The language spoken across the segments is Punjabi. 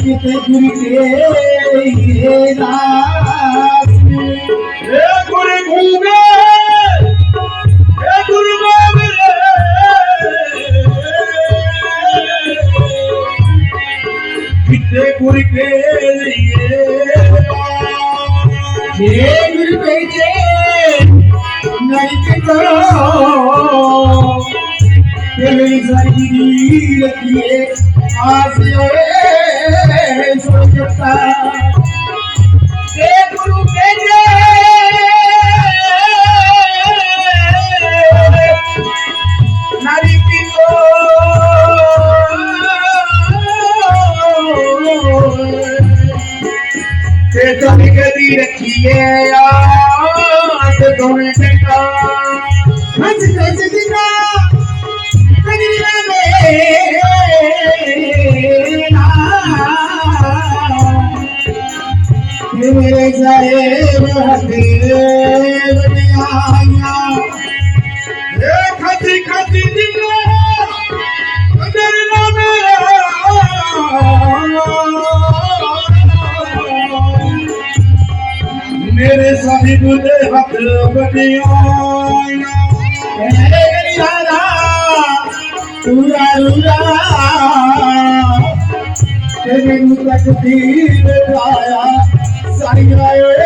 ঘুরতে ঘুরতে রাত ખાતી ખાતી मेरे सामी बुले हक बनियारा पूरा रूरा तेरी मुतक दीर आया Ali Gnayer.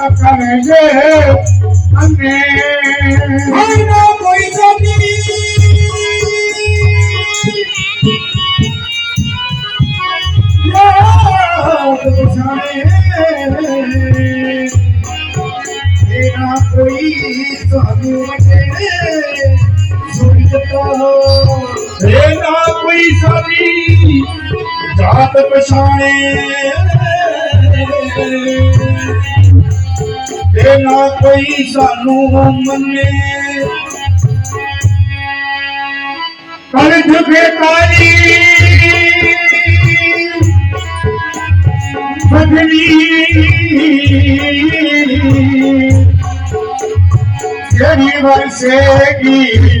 पकड़ ले हमें कोई कमी कोई सारी जात पछाणे તેના પૈસાનું મને કર્જ ભેટારી બદલી તેરી વરસેગી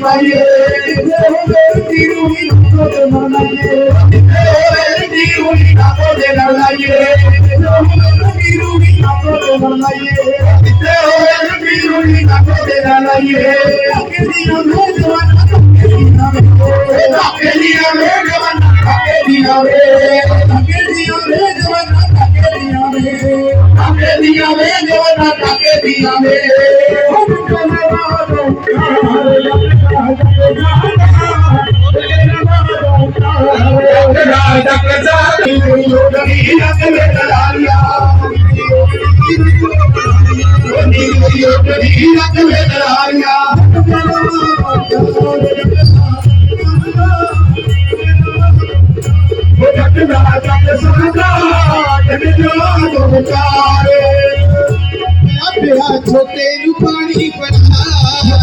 ਪਾਈਏ ਜੇ ਹੋਵੇ ਤੀਰੂ ਵੀ ਤੋਂ ਮਨਾਈਏ I'm ਰੱਖ ਲੈ ਦਲਾਲੀਆ ਉਹ ਜਗਦਾ ਜਗ ਸੁਣਦਾ ਜਗ ਜੋ ਵਿਚਾਰੇ ਪਿਆ ਛੋਟੇ ਨੂੰ ਪਾਣੀ ਪੜਾ ਛੋਟੇ ਨਾ ਮੈਨੂੰ ਪਾਣੀ ਪੜਾ ਪਿਆ ਛੋਟੇ ਨੂੰ ਪਾਣੀ ਪੜਾ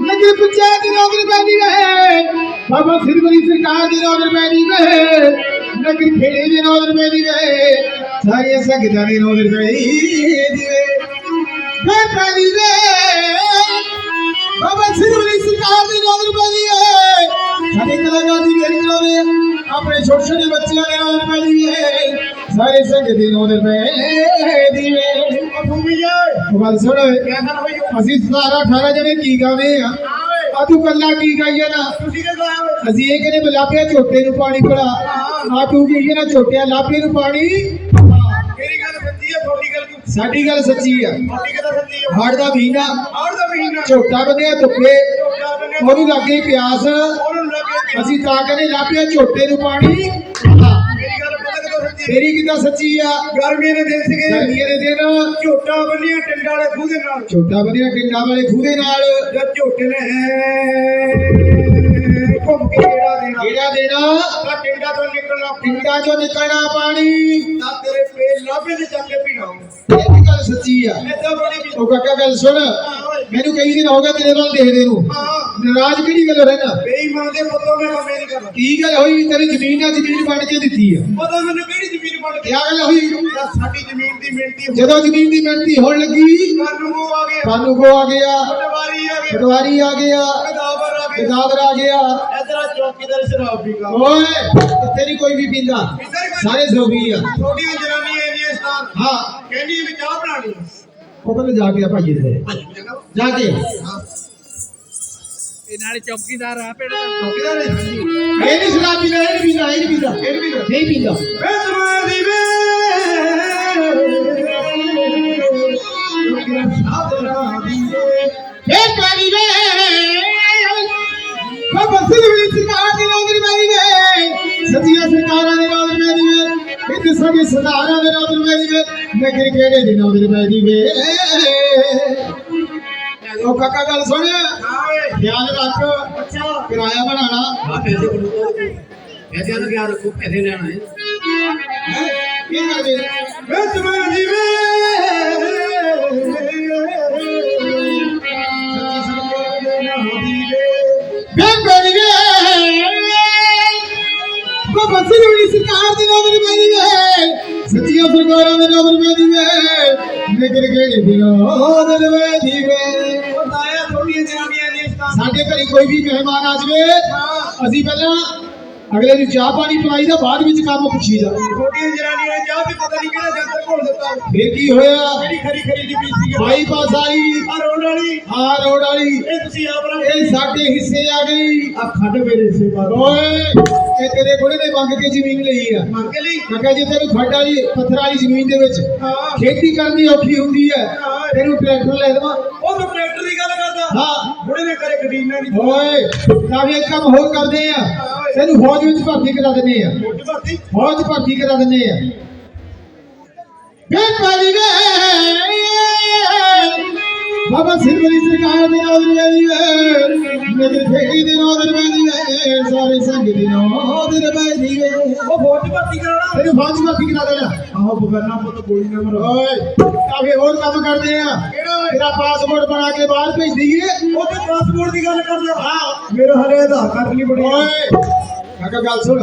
ਪੰਚਾਇਤ ਦੀ ਨੌਕਰੀ ਪੈਣੀ ਵੇ ਬਾਬਾ ਸਿਰਵਰੀ ਸਰਕਾਰ ਦੀ ਨੌਕਰੀ ਪੈਣੀ ਵੇ ਨਗਰ ਖੇੜੇ ਦੀ ਨੌਕਰੀ ਪੈਣੀ ਵੇ ਸਾਰੀਆਂ ਸੰਗਤਾਂ ਦੀ ਨੌਕਰੀ ਪੈਣੀ ਵੇ ਫੇਰ ਪੈਣੀ ਵੇ ਬਾਬਾ ਸਿਰਵਰੀ ਸਰਕਾਰ ਦੀ ਨੌਕਰੀ ਪੈਣੀ ਵੇ ਸਾਡੇ ਕਲਾਕਾਰ ਦੀ ਵੇਰੀ ਕਰਾਵੇ ਆਪਣੇ ਛੋਟੇ ਛੋਟੇ ਬੱਚਿਆਂ ਦੇ ਨੌਕਰੀ ਪੈਣੀ ਵੇ ਸਾਰੇ ਸੰਗਤ ਦੀ ਨੌਕਰੀ ਪੈਣੀ ਵੇ ਭੂਮੀਏ ਉਹ ਗੱਲ ਸੁਣ ਅਸੀਂ 17 18 ਜਣੇ ਕੀ ਗਾਵੇ ਆ। ਆ ਤੂੰ ਕੱਲਾ ਕੀ ਗਾਈਏ ਨਾ? ਤੁਸੀਂ ਕੀ ਕਰਾਇਆ ਅਸੀਂ ਇਹ ਕਹਿੰਦੇ ਬਲਾਪਿਆ ਝੋਟੇ ਨੂੰ ਪਾਣੀ ਪੜਾ ਆ ਤੂੰ ਕੀ ਨਾ ਝੋਟਿਆ ਲਾਪੇ ਨੂੰ ਪਾਣੀ? ਮੇਰੀ ਗੱਲ ਸੱਚੀ ਹੈ ਤੁਹਾਡੀ ਗੱਲ ਕਿਉਂ? ਸਾਡੀ ਗੱਲ ਸੱਚੀ ਆ। ਹੜ ਦਾ ਮਹੀਨਾ। ਮਹੀਨਾ। ਝੋਟਾ ਬੰਨਿਆ ਧੁੱਪੇ। ਬੰਨੇ ਉਹਨੂੰ ਲੱਗੇ ਪਿਆਸ। ਅਸੀਂ ਤਾਂ ਕਹਿੰਦੇ ਲਾਪਿਆ ਝੋਟੇ ਨੂੰ ਪਾਣੀ। ਤੇਰੀ ਕਿਦਾਂ ਸੱਚੀ ਆ? ਗਰਮੀਆਂ ਦੇ ਦਿਨ ਸੀਗੇ। ਗਰਮੀਆਂ ਦੇ ਦਿਨ ਝੋਟਾ ਬੰਨਿਆ ਟਿੰਡਾ ਵਾਲੇ ਖੂਹ ਦੇ ਨਾਲ। ਝੋਟਾ ਬੰਨਿਆ ਟਿੰਡਾ ਵਾਲੇ ਖੂਹ ਦੇ ਨਾਲ। ਜਦ ਝੋਟੇ ਨੇ ਘੁੰਮ ਕੇ ਜਿਹੜਾ ਦੇਣਾ। ਕਿਹੜਾ ਦੇਣਾ। ਟਿੰਡਾ ਤੋਂ ਨਿਕਲਣਾ ਟਿੰਡਾ ਚੋਂ ਨਿਕਲਣਾ ਪਾਣੀ ਤਾਂ ਤੇਰੇ ਪੇਟ ਲਾਭੇ ਦੇ ਚੱਕ ਕੇ ਪੀਣਾ। ਇਹ ਵੀ ਗੱਲ ਸੱਚੀ ਆ। ਐਦਾਂ ਬਣੀ ਵੀ ਉਹ ਕਾਕਾ ਗੱਲ ਸੁਣ। ਮੈਨੂੰ ਕਈ ਦਿਨ ਹੋ ਗਏ ਤੇਰੇ ਵੱਲ ਦੇਖਦੇ ਨੂੰ। ਨਾਰਾਜ਼ ਕਿਹੜੀ ਗੱਲ ਰਹਿਣਾ? ਬੇਈਮਾਨ ਦੇ ਪੁੱਤੋਂ ਮੈਂ ਕੰਮ ਨਹੀਂ ਕਰਨਾ। ਕੀ ਗੱਲ ਹੋਈ? ਤੇਰੀ ਜ਼ਮੀਨ ਨਾਲ ਜ਼ਮੀਨ ਵੰਡ ਕੇ ਦਿੱਤੀ ਆ। ਪਤਾ ਮੈਨੂੰ ਕਿਹੜੀ ਜ਼ਮੀਨ ਬਣ ਕੀ ਗੱਲ ਹੋਈ? ਸਾਡੀ ਜ਼ਮੀਨ ਦੀ ਮਿਹਨਤੀ ਜਦੋਂ ਜ਼ਮੀਨ ਦੀ ਮਿਹਨਤੀ ਹੋਣ ਲੱਗੀ ਕਾਨੂੰ ਉਹ ਆ ਗਿਆ। ਸਾਨੂੰ ਕੋ ਆ ਗਿਆ। ਪਟਵਾਰੀ ਆ ਗਿਆ ਪਟਵਾਰੀ ਆ ਗਿਆ। ਕਦਾਵਰ ਆ ਗਿਆ ਗਦਾਦਰ ਆ ਗਿਆ। ਇਧਰ ਚੌਕੀਦਾਰ ਸ਼ਰਾਬ ਪੀਗਾ ਓਏ! ਇੱਥੇ ਨਹੀਂ ਕੋਈ ਵੀ ਪੀਂਦਾ। ਸਾਰੇ ਸੋਭੀ ਆ। ਛੋਟੀਆਂ ਜਨਾਨੀਆਂ ਇੰਨੀਆਂ ਸਤਾਨ ਹਾਂ। ਕਹਿੰਦੀ ਵੀ ਚਾਹ ਬਣਾਣੀ ਉਹ ਕਹਿੰਦੇ ਜਾ ਕੇ ਆ ਭਾਈ ਦੇ ਜਾ ਕੇ। ਇਹ ਨਾਲੇ ਚੌਕੀਦਾਰ ਆ ਪਿੰਡ ਦਾ ਚੌਕੀਦਾਰ ਨੇ? ਇਹ ਨਹੀਂ ਸ਼ਰਾਬ ਪੀਂਦਾ ਇਹ ਨਹੀਂ ਪੀਂਦਾ ਇਹ ਨਹੀਂ ਪੀਂਦਾ। ਇਹ ਵੀ ਨਹੀਂ ਪੀਂਦਾ। ਵੇ ਵੇ ਚੌਕੀਦਾਰ ਸ਼ਾਹ ਦਾ ਦੀ ਇਹ ਪਾਣੀ ਵੇ। ਬਾਬਾ ਸਿਰਵੀ ਸਰਕਾਰ ਦੀ ਨੌਕਰੀ ਮਿਲੀ ਵੇ। ਸੱਚੀਆਂ ਸਰਕਾਰਾਂ ਦੀ ਨੌਕਰੀ ਮਿਲੀ ਵੇ ਇੱਥੇ ਸਾਡੇ ਸਰਦਾਰਾਂ ਦੀ ਨੌਕਰੀ ਮਿਲੀ ਵੇ ਨਗਰ ਕਿਹੜੇ ਦੀ ਨੌਕਰੀ ਮਿਲੀ ਵੇ ਉਹ ਕਾਕਾ ਗੱਲ ਸੁਣ। ਧਿਆਨ ਰੱਖ। ਅੱਛਾ। ਕਿਰਾਇਆ ਬਣਾਣਾ ਆ ਪੈਸੇ ਬਣੂਗਾ ਪੈਸੇ ਆ ਗਿਆ ਰੱਖੋ ਪੈਸੇ ਲੈਣਾ ਹੈ? ਕੀ ਕਰਦੇ? ਵੇ ਤੁਮਾਰੀ ਵੇ ਸੱਚੀ ਸਿਰਵੀ ਸਰਕਾਰ ਦੀ ਨੌਕਰੀ ਮਿਲੀ ਵੇ ਸੱਚੀਆਂ ਸਰਕਾਰਾਂ ਦੀ ਨੌਕਰੀ ਮਿਲੀ ਵੇ। ਨਗਰ ਕਿਹੜੇ ਦੀ ਨੌਕਰੀ ਮਿਲੀ ਵੇ ਸਾਡੇ ਘਰੇ ਕੋਈ ਵੀ ਮਹਿਮਾਨ ਆ ਜਾਵੇ ਅਸੀਂ ਪਹਿਲਾਂ ਅਗਲੇ ਨੂੰ ਚਾਹ ਪਾਣੀ ਪਿਲਾਈ ਦਾ ਬਾਅਦ ਵਿੱਚ ਕੰਮ ਪੁੱਛੀਦਾ ਛੋਟੀਆਂ ਜਨਾਨੀਆਂ ਨੇ ਚਾਹ ਵੀ ਪਤਾ ਨਹੀਂ ਕਿਹੜਾ ਜੰਤਰ ਘੋਲ ਦਿੱਤਾ। ਫਿਰ ਕੀ ਹੋਇਆ? ਕਿਹੜੀ ਖਰੀ ਖਰੀ ਦੀ ਪੀਸ ਬਾਈ ਪਾਸ ਆਈ ਆ ਰੋਡ ਵਾਲੀ। ਆ ਰੋਡ ਵਾਲੀ। ਇਹ ਤੁਸੀਂ ਆਪ ਨਾ ਇਹ ਸਾਡੇ ਹਿੱਸੇ ਆ ਗਈ। ਆ ਖੱਡ ਮੇਰੇ ਸੇਵਾ ਓਏ ਇਹ ਤੇਰੇ ਕੋਲੇ ਨੇ ਮੰਗ ਕੇ ਜ਼ਮੀਨ ਲਈ ਆ। ਮੰਗ ਲਈ? ਮੈਂ ਕਿਹਾ ਜੇ ਤੈਨੂੰ ਖੱਡ ਵਾਲੀ ਪੱਥਰ ਵਾਲੀ ਜ਼ਮੀਨ ਦੇ ਵਿੱਚ ਖੇਤੀ ਕਰਨੀ ਔਖੀ ਹੁੰਦੀ ਹੈ ਤੈਨੂੰ ਟਰੈਕਟਰ ਲੈ ਦੇਵਾਂ। ਉਹ ਤਾਂ ਟਰੈਕਟਰ ਦੀ ਗੱਲ ਕਰਦਾ। ਹਾਂ। ਬੁੜੇ ਨੇ ਕਰੇ ਗਡੀਨਾ ਨਹੀਂ ਓਏ ਤਾਂ ਵੀ ਇੱਕ ਕੰਮ ਹੋਰ ਕਰਦੇ ਆ। ਤੈਨੂੰ ਫੌਜ ਵਿੱਚ ਭਰਤੀ ਕਰਾ ਦਿੰਦੇ ਆ ਫੌਜ ਭਰਤੀ ਕਰਾ ਦਿੰਦੇ ਆ ਵੇ ਪਾਲੀ ਵੇ ਸਰਕਾਰ ਦੀ ਨੌਕਰੀ ਮਿਲੀ ਵੇ। ਮੇਰੇ ਫੇਰੀ ਮਿਲੀ ਵੇ। ਸਾਰੇ ਸੰਗ ਮਿਲੀ ਵੇ। ਉਹ ਫੌਜ ਭਰਤੀ ਕਰਾਉਣਾ। ਤੈਨੂੰ ਫੌਜ ਭਰਤੀ ਕਰਾ ਦੇਣਾ। ਆਹੋ ਬਗਰਨਾ ਪੁੱਤ ਗੋਲੀ ਨਾ ਮਰੋ। ਓਏ ਕਾਫੀ ਹੋਰ ਕੰਮ ਕਰਦੇ ਆ? ਤੇਰਾ ਪਾਸਪੋਰਟ ਬਣਾ ਕੇ ਬਾਹਰ ਭੇਜ ਦਈਏ। ਉਹ ਤੇ ਪਾਸਪੋਰਟ ਦੀ ਗੱਲ ਕਰਦਾ ਹਾਂ। ਮੇਰਾ ਹਲੇ ਆਧਾਰ ਕਾਰਡ ਨਹੀਂ ਬਣਿਆ। ਓਏ ਕਾਕਾ ਗੱਲ ਸੁਣ।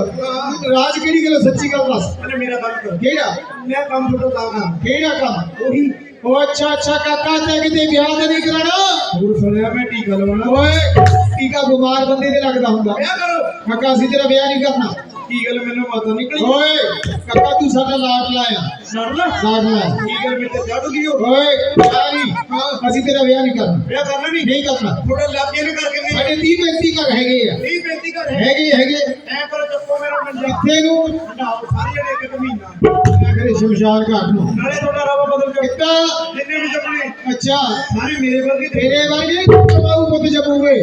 ਰਾਜ ਕਿਹੜੀ ਗੱਲ ਸੱਚੀ ਗੱਲ ਦੱਸ। ਮੇਰਾ ਕੰਮ ਕਰੋ। ਕਿਹੜਾ? ਮੈਂ ਕੰਮ ਤੋਂ। ਕੰਮ ਕਿਹੜਾ ਕੰਮ? ਉਹੀ ਉਹ ਅੱਛਾ ਅੱਛਾ ਕਾਕਾ ਤੇ ਕਿਤੇ ਵਿਆਹ ਤੇ ਨਹੀਂ ਕਰਾਣਾ ਹੋਰ ਸੁਣਿਆ ਮੈਂ ਟੀਕਾ ਲਵਾਉਣਾ। ਓਏ ਟੀਕਾ ਬਿਮਾਰ ਬੰਦੇ ਤੇ ਲੱਗਦਾ ਹੁੰਦਾ। ਵਿਆਹ ਕਰੋ। ਕਾਕਾ ਅਸੀਂ ਤੇਰਾ ਵਿਆਹ ਨਹੀਂ ਕਰਨਾ। ਕੀ ਗੱਲ ਮੈਨੂੰ ਪਤਾ ਨਿਕਲੀ? ਓਏ ਕਾਕਾ ਤੂੰ ਸਾਡਾ ਲਾਟ ਲਾਇਆ। ਸੜ ਲਾ ਲਾਟ ਲਾਇਆ। ਕੀ ਗੱਲ ਮੇਰੇ ਤੇ ਚੜ ਗਈ ਹੋ ਓਏ ਨਹੀਂ। ਅਸੀਂ ਤੇਰਾ ਵਿਆਹ ਨਹੀਂ ਕਰਨਾ। ਵਿਆਹ ਕਰਨਾ ਨਹੀਂ? ਨਹੀਂ ਕਰਨਾ। ਥੋੜਾ ਲਾਪੀਆਂ ਨੂੰ ਕਰਕੇ ਨਹੀਂ ਸਾਡੇ 30 35 ਘਰ ਹੈਗੇ ਆ। ਨਹੀਂ ਬੇਨਤੀ ਕਰ ਹੈ ਹੈਗੇ ਹੈਗੇ। ਐ ਕਰੋ ਚੱਕੋ ਮੇਰਾ ਮੰਜਾ। ਕਿੱਥੇ ਨੂੰ? ਸਾਰੇ ਇੱਕ ਇੱਕ ਮਹੀਨਾ। ਕਰੇ ਸ਼ਮਸ਼ਾਨ ਘਾਟ ਨੂੰ। ਨਾਲੇ ਤੁਹਾਡਾ ਰਵਾ ਬਦਲ ਜਾਓ ਕਿੱਦਾਂ ਜਿੰਨੇ ਵੀ ਚੱਕਣੇ ਅੱਛਾ। ਸਾਰੇ ਮੇਰੇ ਵਰਗੇ ਤੇ ਤੇਰੇ ਵਰਗੇ ਕਮਾਊ ਪੁੱਤ ਜਪੂਗੇ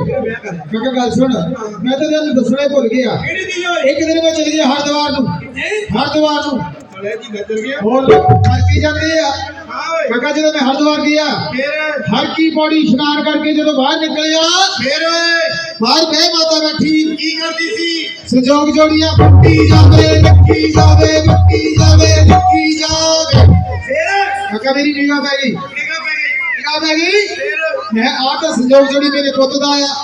ਕਾਕਾ ਗੱਲ ਸੁਣ। ਮੈਂ ਤਾਂ ਤੈਨੂੰ ਦੱਸਣਾ ਭੁੱਲ ਗਿਆ। ਕਿਹੜੀ ਇੱਕ ਦਿਨ ਮੈਂ ਚਲ ਗਿਆ ਹਰਦੁਆਰ ਨੂੰ। ਹਰਦੁਆਰ ਨੂੰ। ਹੋਰ ਕਰਕੇ ਜਾਂਦੇ ਆ। ਹਾਂ ਓਏ। ਕਾਕਾ ਜਦੋਂ ਮੈਂ ਹਰਦੁਆਰ ਗਿਆ ਫੇਰ ਹਰ ਕੀ ਪੌੜੀ ਇਸ਼ਨਾਨ ਕਰਕੇ ਜਦੋਂ ਬਾਹਰ ਨਿਕਲਿਆ ਫੇਰ ਬਾਹਰ ਬਹਿ ਮਾਤਾ ਬੈਠੀ। ਕੀ ਕਰਦੀ ਸੀ? ਸੰਜੋਗ ਜੋੜੀਆਂ ਬੱਟੀ ਜਾਵੇ ਲੱਕੀ ਜਾਵੇ ਬੱਟੀ ਜਾਵੇ ਲੱਕੀ ਜਾਵੇ। ਫੇਰ ਕਾਕਾ ਮੇਰੀ ਨਿਗਾਹ ਪੈ ਗਈ। ਨਿਗਾ ਪੈ ਗਈ। ਨਿਗਾਹ ਪੈ ਗਈ? ਫੇਰ ਮੈਂ ਆ ਤਾਂ ਸੰਜੋਗ ਜੋੜੀ ਮੇਰੇ ਪੁੱਤ ਦਾ ਆ।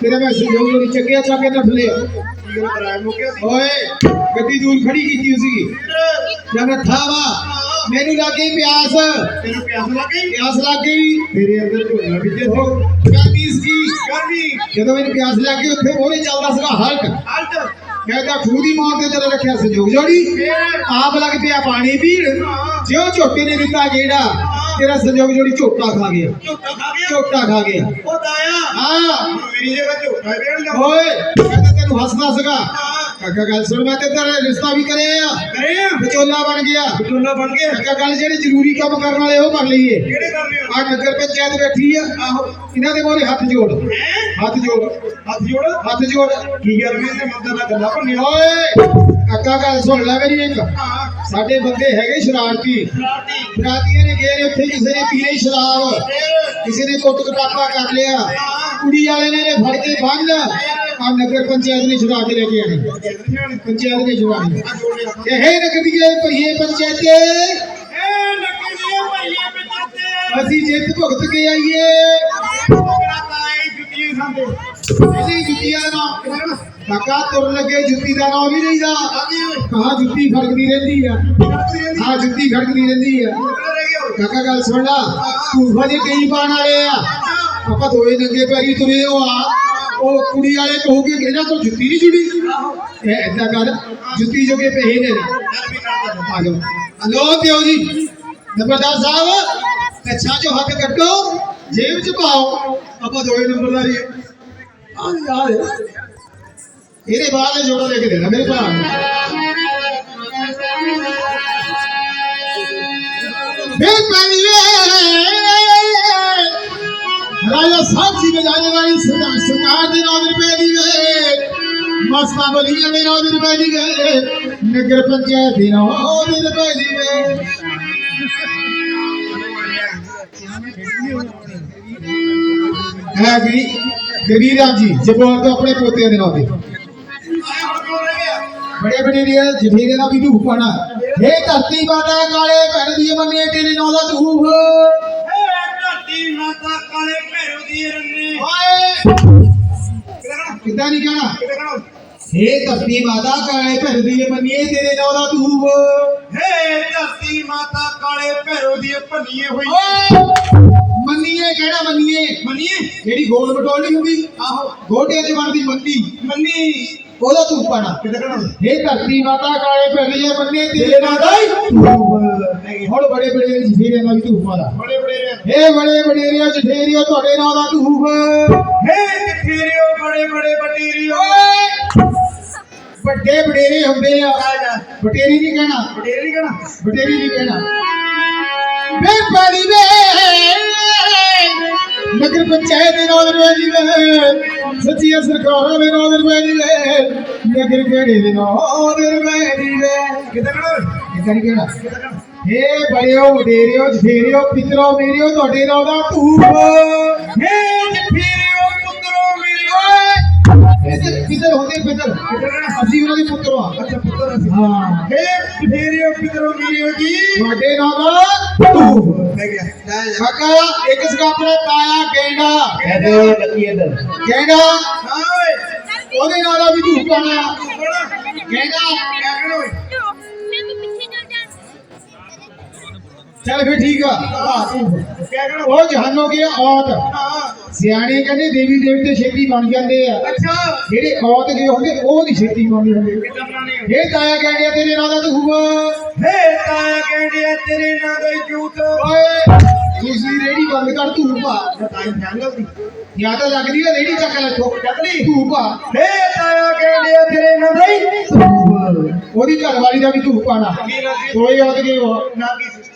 ਤੇਰੇ ਮੈਂ ਸੰਜੋਗ ਜੋੜੀ ਚੱਕਿਆ ਚੱਕ ਕੇ ਨੱਠ ਲਿਆ। ਓਏ ਗੱਡੀ ਦੂਰ ਖੜੀ ਕੀਤੀ ਸੀਗੀ। ਜਦ ਮੈਂ ਠਾਵਾ ਮੈਨੂੰ ਲੱਗੀ ਪਿਆਸ। ਤੈਨੂੰ ਪਿਆਸ ਲੱਗ? ਪਿਆਸ ਤੇਰੇ ਅੰਦਰ ਝੋਲਾ ਵੀ ਜੇ ਉਹ ਗਰਮੀ ਸੀ ਗਰਮੀ। ਜਦੋਂ ਮੈਨੂੰ ਪਿਆਸ ਲੱਗ ਉੱਥੇ ਮੋਰੇ ਚੱਲਦਾ ਸੀਗਾ ਹਲਕ। ਮੈਂ ਤਾਂ ਖੂਹ ਦੀ ਮੌਤ ਤੇ ਤੇਰੇ ਰੱਖਿਆ ਸੰਜੋਗ ਜੋੜੀ। ਆਪ ਲੱਗ ਪਿਆ ਪਾਣੀ ਪੀਣ। ਜਿਉਂ ਝੋਟੇ ਨੇ ਦਿੱਤਾ ਗੇੜਾ ਤੇਰਾ ਸੰਜੋਗ ਜੋੜੀ ਝੋਟਾ ਖਾ ਗਿਆ। ਝੋਟਾ ਖਾ ਗਿਆ? ਝੋਟਾ ਖਾ ਗਿਆ। ਉਹ ਤਾਇਆ ਹਾਂ। ਮੇਰੀ ਜਗ੍ਹਾ ਝੋਟਾ ਵੇਣ ਜਾ ਓਏ ਮੈਂ ਤਾਂ ਤੈਨੂੰ ਹੱਸਦਾ ਸੀਗਾ। ਹਾਂ। ਕਾਕਾ ਗੱਲ ਸੁਣ ਮੈਂ ਤੇ ਤੇਰਾ ਰਿਸ਼ਤਾ ਵੀ ਕਰਿਆ ਕਰੇ ਆ? ਵਿਚੋਲਾ ਬਣ ਗਿਆ। ਝੋਲਾ ਬਣ ਗਿਆ? ਕਾਕਾ ਗੱਲ ਜਿਹੜੇ ਜ਼ਰੂਰੀ ਕੰਮ ਕਰਨ ਵਾਲੇ ਉਹ ਕਰ ਲਈਏ। ਕਿਹੜੇ ਕਰ ਰਹੇ ਹੋ? ਆ ਨਗਰ ਪੰਚਾਇਤ ਬੈਠੀ ਆ। ਆਹੋ। ਇਹਨਾਂ ਦੇ ਮੋਰੇ ਹੱਥ ਜੋੜ। ਹੈਂ? ਹੱਥ ਜੋੜ। ਹੱਥ ਜੋੜ? ਹੱਥ ਜੋੜ। ਕੀ ਗੱਲ ਵੀ ਤੇ ਮੰਦਰ ਦਾ ਗੱਲਾਂ ਭੰਨਿਆ। ਓਏ ਕਾਕਾ ਗੱਲ ਸੁਣ ਲੈ ਮੇਰੀ ਇੱਕ। ਹਾਂ। ਸਾਡੇ ਬੰਦੇ ਹੈਗੇ ਸ਼ਰਾਰਤੀ। ਸ਼ਰਾਰਤੀ। ਸ਼ਰਾਰਤੀਆਂ ਨੇ ਗਏ ਨੇ ਉੱਥੇ ਕਿਸੇ ਨੇ ਪੀ ਲਈ ਸ਼ਰਾਬ ਫੇਰ? ਕਿਸੇ ਨੇ ਕੁੱਟ ਕਟਾਪਾ ਕਰ ਲਿਆ। ਕੁੜੀ ਵਾਲੇ ਨੇ ਇਹਨੇ ਫੜ ਕੇ ਬੰਨ। ਆ ਨਗਰ ਪੰਚਾਇਤ ਨੇ ਛੁਡਾ ਕੇ ਲੈ ਕੇ ਆਣੀ ਪੰਚਾਇਤ ਨੇ ਛੁਡਾਣੀ ਆ ਜੋੜ ਲਿਆ ਇਹ ਹੈ ਅਸੀਂ ਜਿੱਤ ਭੁਗਤ ਕੇ ਆਈਏ। ਅਸੀਂ ਜੁੱਤੀਆਂ ਦਾ ਕਾਕਾ ਤੁਰ ਲੱਗੇ, ਜੁੱਤੀ ਦਾ ਨਾਮ ਵੀ ਲਈਦਾ ਆਦੀ ਕਹਾ ਜੁੱਤੀ ਖੜਕਦੀ ਰਹਿੰਦੀ ਆ। ਹਾਂ, ਜੁੱਤੀ ਖੜਕਦੀ ਰਹਿੰਦੀ ਆ। ਕਾਕਾ, ਗੱਲ ਸੁਣ ਲਾ। ਧੂਫਾ ਦੇ ਕਈ ਪਾਣ ਵਾਲੇ ਆ। ਆਪਾਂ ਦੋਏ ਨੰਗੇ ਪੈਰੀ ਤੁਰੇ ਹੋ ਆ। ਉਹ ਕੁੜੀ ਵਾਲੇ ਕਹੂਗੇ ਇਹਨਾਂ ਤੋਂ ਜੁੱਤੀ ਨਹੀਂ ਜੁੜੀ ਇਹ ਐਦਾਂ ਕਰ ਜੁੱਤੀ ਜੋਗੇ ਪੇ ਹੀ ਦੇਣਾ ਆ ਜਾਓ ਹਲੋ ਦਿਓ ਜੀ ਨੰਬਰਦਾਰ ਸਾਹਿਬ ਕੱਛਾ ਜੋ ਹੱਥ ਕੱਟੋ ਜੇਬ ਚ ਪਾਓ ਆਪਾਂ ਦੋਏ ਨੰਬਰਦਾਰੀ ਆ ਯਾਰ ਇਹਦੇ ਬਾਅਦ ਜੋੜਾ ਲੈ ਕੇ ਦੇਣਾ ਮੇਰੇ ਭਰਾ ਨੂੰ ਫਿਰ ਪਹਿਲੇ ਰਾਜਾ ਸਾਹਿਬ ਜੀ ਦੇ ਜਾਣੇ ਸਰਕਾਰ ਦੇ ਨਾਲ ਰੁਪਏ ਦੀ ਵੇ। ਮਸਤਾ ਬਲੀਆਂ ਦੇ ਨਾਲ ਰੁਪਏ ਦੀ ਵੇ। ਨਗਰ ਪੰਚਾਇਤ ਦੇ ਨਾਲ ਰੁਪਏ ਦੀ ਵੇ। ਹੈ ਗਰੀ ਗਰੀ ਰਾਮ ਜੀ ਜਬੋਰ ਤੋਂ ਆਪਣੇ ਪੋਤੇ ਦੇ ਨਾਲ ਦੇ ਬੜੇ ਬੜੇ ਰਿਆ ਜਿਹੜੇ ਦੇ ਨਾਲ ਵੀ ਧੂਪਾਣਾ ਇਹ ਧਰਤੀ ਬਾਟਾ ਕਾਲੇ ਭੈਣ ਦੀ ਮੰਨੇ ਤੇਰੇ ਨਾਲ ਦਾ ਧੂਪ। ਕਿੱਦਾਂ ਨਹੀਂ ਕਹਿਣਾ? ਇਹ ਧਰਤੀ ਮਾਤਾ ਕਾਲੇ ਭੈਣ ਦੀ ਮੰਨੇ ਤੇਰੇ ਨੌ ਦਾ ਧੂਫ ਹੇ ਧਰਤੀ ਮਾਤਾ ਕਾਲੇ ਭੈਰੋ ਦੀ ਭੰਨੀਏ ਹੋਈ। ਮੰਨੀਏ ਕਿਹੜਾ ਮੰਨੀਏ? ਮੰਨੀਏ? ਜਿਹੜੀ ਗੋਲ ਨਹੀਂ ਹੁੰਦੀ। ਆਹੋ। ਗੋਟੇ ਤੇ ਬਣਦੀ ਮੰਡੀ ਮੰਨੀ। ਉਹਦਾ ਧੂਫ ਪਾਣਾ। ਕਿਹਦਾ ਕਹਣਾ? ਇਹ ਧਰਤੀ ਮਾਤਾ ਕਾਲੇ ਭੈਣ ਦੀ ਮੰਨੇ ਤੇਰੇ ਨੌ ਦਾ ਹੀ ਧੂਫ ਹੁਣ ਬੜੇ ਬੜੇ ਜਫੇਰੇ ਦਾ ਵੀ ਧੂਫ ਪਾਣਾ ਬੜੇ ਬੜੇ ਰੇ ਇਹ ਬੜੇ ਬੜੇਰਿਓ ਜਠੇਰਿਓ ਤੁਹਾਡੇ ਨਾਂ ਦਾ ਧੂਫ। ਹੇ ਤੇਰਿਓ ਬੜੇ ਬੜੇ ਬਟੀਰੀਓ ਵੱਡੇ ਬੜੇਰੇ ਹੁੰਦੇ ਆ। ਬਟੇਰੀ ਨਹੀਂ ਕਹਿਣਾ। ਬਟੇਰੀ ਨਹੀਂ ਕਹਣਾ। ਬਟੇਰੀ ਨਹੀਂ ਕਹਿਣਾ। ਵੇ ਪਾਣੀ ਵੇ। ਨਗਰ ਪੰਚਾਇਤ ਦੇ ਨਾਲ ਰਵਾਜੀ ਵੇ। ਸੱਚੀਆਂ ਸਰਕਾਰਾਂ ਦੇ ਨਾਲ ਰਵਾਜੀ ਵੇ। ਨਗਰ ਕਿਹੜੇ ਦੇ ਨਾਲ ਰਵਾਜੀ ਵੇ। ਕਿਹਦਾ ਕਹਣਾ? ਕਿਦਾਂ ਨਹੀਂ ਏ ਬੜਿਓ ਵਡੇਰਿਓ ਜਠੇਰਿਓ ਪਿਤਰੋ ਮੇਰਿਓ ਤੁਹਾਡੇ ਨਾਂ ਦਾ ਧੂਫ ਹੇ ਤੇਰਿਓ ਪੁੱਤਰੋ ਮੇਰਿਓ। ਪਿਤਰ ਹੁੰਦੇ ਪਿਤਰ ਅਸੀਂ ਉਹਨਾਂ ਦੇ ਪੁੱਤਰ ਆ ਅੱਛਾ ਪੁੱਤਰ ਅਸੀਂ। ਹਾਂ। ਹੇ ਤੇਰਿਓ ਪੁੱਤਰੋ ਮੇਰਿਓ ਜੀ ਤੁਹਾਡੇ ਨਾਂ ਦਾ ਧੂਫ ਲੈ ਗਿਆ। ਲੈ ਜਾ ਕਾਕਾ ਇੱਕ ਸੀਗਾ ਆਪਣਾ ਤਾਇਆ ਗੈਂਡਾ। ਕਹਿੰਦੇ ਲੱਗੀ ਇਧਰ। ਗੈਂਡਾ। ਹਾਂ ਉਹਦੇ ਨਾਲ ਦਾ ਵੀ ਤੂੰ ਪਾਣਾ ਕਹਿੰਦਾ ਚੱਲ ਫਿਰ ਠੀਕ ਆ। ਉਹ ਜਹਾਨੋਂ ਗਿਆ ਔਤ ਸਿਆਣੇ ਕਹਿੰਦੇ ਦੇਵੀ ਦੇਵਤੇ ਛੇਤੀ ਬਣ ਜਾਂਦੇ ਆ। ਜਿਹੜੇ ਔਤ ਗਏ ਹੁੰਦੇ ਉਹ ਨਹੀਂ ਛੇਤੀ ਬਣਦੇ ਹੁੰਦੇ। ਇਹ ਤਾਇਆ ਕਹਿੰਦੇ ਤੇਰੇ ਨਾਲ ਦਾ ਤੂੰ ਓਏ ਤੁਸੀਂ ਰੇੜੀ ਬੰਦ ਕਰ ਤੂੰ ਭਾ ਜਾਂ ਤਾਂ ਲੱਗਦੀ ਆ ਰੇੜੀ ਚੱਕ ਲੈ ਥੋਕ ਚੱਕਲੀ ਤੂੰ ਭਾ ਉਹਦੀ ਘਰ ਵਾਲੀ ਦਾ ਵੀ ਤੂੰ ਪਾਣਾ ਕੋਈ ਔਤ ਗਏ ਉਹ।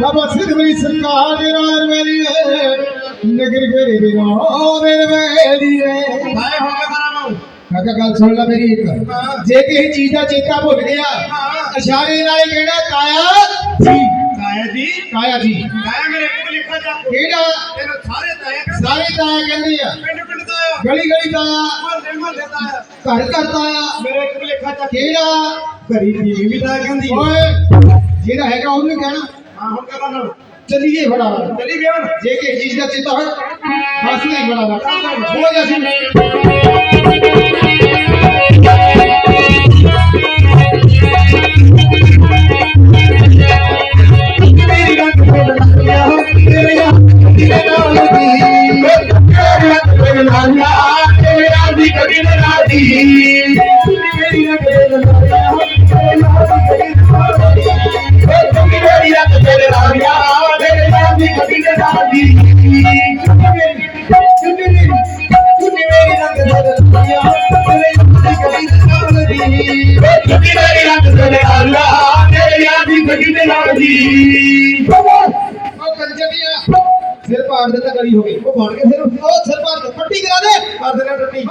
ਬਾਬਾ ਸਿੱਧ ਮੇਰੀ ਸਰਕਾਰ ਦੀ ਰੋਜ਼ ਮੈਰੀ ਵੇ ਨਗਰ ਘਰੇ ਦੀ ਰੋਜ਼ ਮੈਰੀ ਵੇ ਕਾਕਾ ਗੱਲ ਸੁਣ ਲੈ ਮੇਰੀ ਇੱਕ। ਜੇ ਕਿਸੇ ਚੀਜ਼ ਦਾ ਚੇਤਾ ਭੁੱਲ ਗਿਆ ਇਸ਼ਾਰੇ ਨਾਲ ਹੀ ਕਹਿਣਾ ਕਾਇਆ ਜੀ। ਕਾਇਆ ਜੀ। ਕਿਹੜਾ? ਸਾਰੇ ਤਾਇਆ ਕਹਿੰਦੇ। ਆ। ਗਲੀ ਗਲੀ ਤਾਇਆ। ਘਰ ਘਰ ਤਾਇਆ। ਕਿਹੜਾ? ਓਏ ਜਿਹੜਾ ਹੈਗਾ ਉਹਨੂੰ ਹੀ ਕਹਿਣਾ ਚੱਲੀਏ ਬੜਾ ਜੇ ਕਿਸੇ ਚੀਜ਼ ਦਾ ਚੇਤਾ ਹੋਏ ਬਸ ਨਹੀਂ ਬੜਾ ਹੋ ਜਾ ਸੀ ਉਹ ਕੰਜਰ ਦੀਆਂ ਸਿਰ ਪਾੜ ਦੇ ਤਾਂ ਗਲੀ ਹੋ ਗਈ ਉਹ ਫੜ ਕੇ ਸਿਰ ਉਹ ਸਿਰ ਪਾੜ ਦੇ ਪੱਟੀ ਕਰਾ ਦੇ ਕਰ ਦੇਣਾ ਟੱਟੀ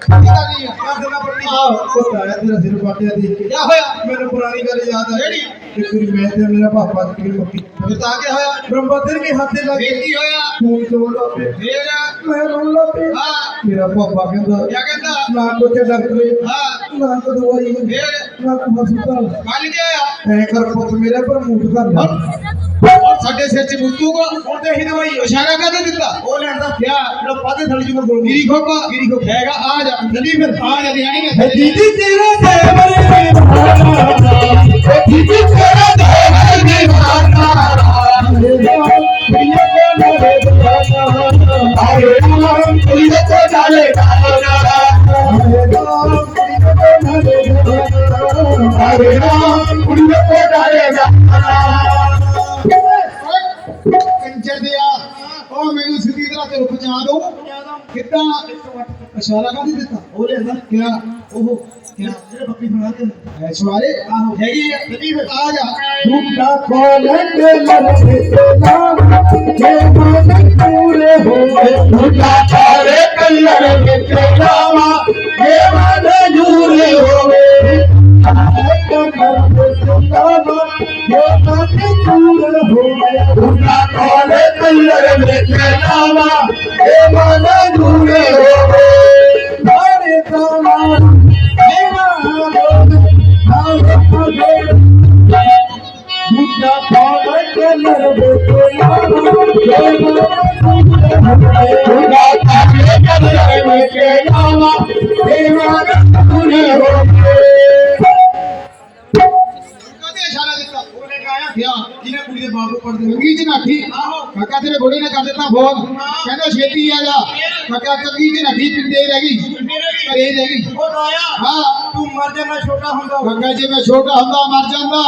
ਖੱਟੀ ਦਾ ਨਹੀਂ ਆ ਕਰ ਦੇਣਾ ਪੱਟੀ ਆਹ ਉਹ ਤਾਇਆ ਤੇਰਾ ਸਿਰ ਪਾਟਿਆ ਦੇਖ ਕੇ ਕੀ ਹੋਇਆ ਮੈਨੂੰ ਪੁਰਾਣੀ ਗੱਲ ਯਾਦ ਆ ਕਿਹੜੀ ਇੱਕ ਵਾਰੀ ਮੈਂ ਤੇ ਮੇਰਾ ਪਾਪਾ ਦੀ ਮੱਕੀ ਫਿਰ ਤਾਂ ਕੀ ਹੋਇਆ ਬ੍ਰਹਮਪੁੱਤਰ ਵੀ ਹੱਥੇ ਲੱਗ ਫੇਰ ਕੀ ਹੋਇਆ ਖੂਨ ਚੋਣ ਲੱਗ ਪਏ ਫੇਰ ਮੈਂ ਰੋਣ ਲੱਗ ਪਿਆ ਹਾਂ ਮੇਰਾ ਪਾਪਾ ਕਹਿੰਦਾ ਕੀ ਕਹਿੰਦਾ ਨਾ ਕੋਈ ਡਾਕਟਰ ਹਾਂ ਨਾ ਕੋਈ ਦਵਾਈ ਫੇਰ ਨਾ ਕੋਈ ਹਸਪਤਾਲ ਕੱਲ ਗਿਆ ਐ ਕਰ ਪੁੱਤ ਮੇਰਾ ਪਰ ਮੂਠ ਕਰ ਲੈ ਔਰ ਸਾਡੇ ਸਿਰ 'ਚ ਮੁੱਤੂਗਾ ਹੁਣ ਤੇ ਹੀ ਦਵਾਈ ਇਸ਼ਾਰਾ ਕਾਹਦੇ ਦਿੱਤਾ? ਉਹ ਲੈਂਦਾ ਕਿਆ ਜਿਹੜਾ ਪਾਦੇ ਥੜੀ ਜੂ ਗੋਲ ਗਿਰੀ ਖੋਪਾ ਗਿਰੀ ਖੋਪਾ ਹੈਗਾ ਆ ਜਾ। ਜਲਦੀ ਫਿਰ ਆ ਜਾ ਦਿਹਾਣੀ ਹੈ ਨੇ ਦੀਦੀ ਤੇਰਾ ਦੇਵਰ ਨਿਭਾਣਾ ਦੀਦੀ ਤੇਰਾ ਦੇਵਰ ਨਿਭਾਣਾ ਕੁੜੀਏ ਕੋ ਨਾਲੇ ਬੁਲਾਣਾ ਆਏ ਰਾਮ ਕੁੜੀਏ ਕੋ ਨਾਲੇ ਬੁਲਾਣਾ ਆਏ ਰਾਮ ਕੁੜੀਏ ਕੋ ਨਾਲੇ ਬੁਲਾਣਾ ਆਏ ਰਾਮ ਕੁੜੀਏ ਕੋ ਨਾਲੇ ਬੁਲਾਣਾ ਕੰਜਰ ਦਿਆ ਉਹ ਮੈਨੂੰ ਸਿੱਧੀ ਤਰ੍ਹਾਂ ਤੇ ਪਹੁੰਚਾ ਦੋ। ਕਿੱਦਾਂ? ਇਸ਼ਾਰਾ ਕਾਹਦੇ ਦਿੱਤਾ? ਉਹ ਲੈਂਦਾ ਕਿਆ? ਉਹ, ਕਿਆ? ਜਿਹੜੇ ਬੱਕਰੀ ਬਣਾ ਕੇ ਐਸ਼ਵਾਰੇ ਹੈਗੀ ਆ। ਆ ਜਾ। ਮੁੰਡਾ ਕੋਲਟ ਲੜਕੇ ਤੇ ਨਾਮ ਜੇ ਮਨ ਪੂਰੇ ਹੋਏ ਮੁੰਡਾ ਕੋਲੇ ਕਲਰ ਵਿੱਚ ਨਾਮ ਜੇ ਮਨ ਜੂਰੇ ਹੋਵੇ ਕੋਲੇ ਕਲਰ ਵਿੱਚ ਨਾਮ ਜੇ ਮਨ ਜੂਰੇ ਹੋਵੇ ਸਾਰੇ ਤਾਣਾ ਨੇ ਕਰ ਦਿੱਤਾ ਫੋਨ ਕਹਿੰਦਾ ਛੇਤੀ ਆ ਜਾ ਕਾਕਾ ਕੰਗੀ ਚ ਨਾਠੀ ਪਿੰਡੇ ਰਹਿ ਗਈ ਘਰੇ ਰਹਿ ਗਈ ਉਹ ਆਇਆ ਹਾਂ ਤੂੰ ਮਰ ਜਾਣਾ ਛੋਟਾ ਹੁੰਦਾ ਕਾਕਾ ਜੇ ਮੈਂ ਛੋਟਾ ਹੁੰਦਾ ਮਰ ਜਾਂਦਾ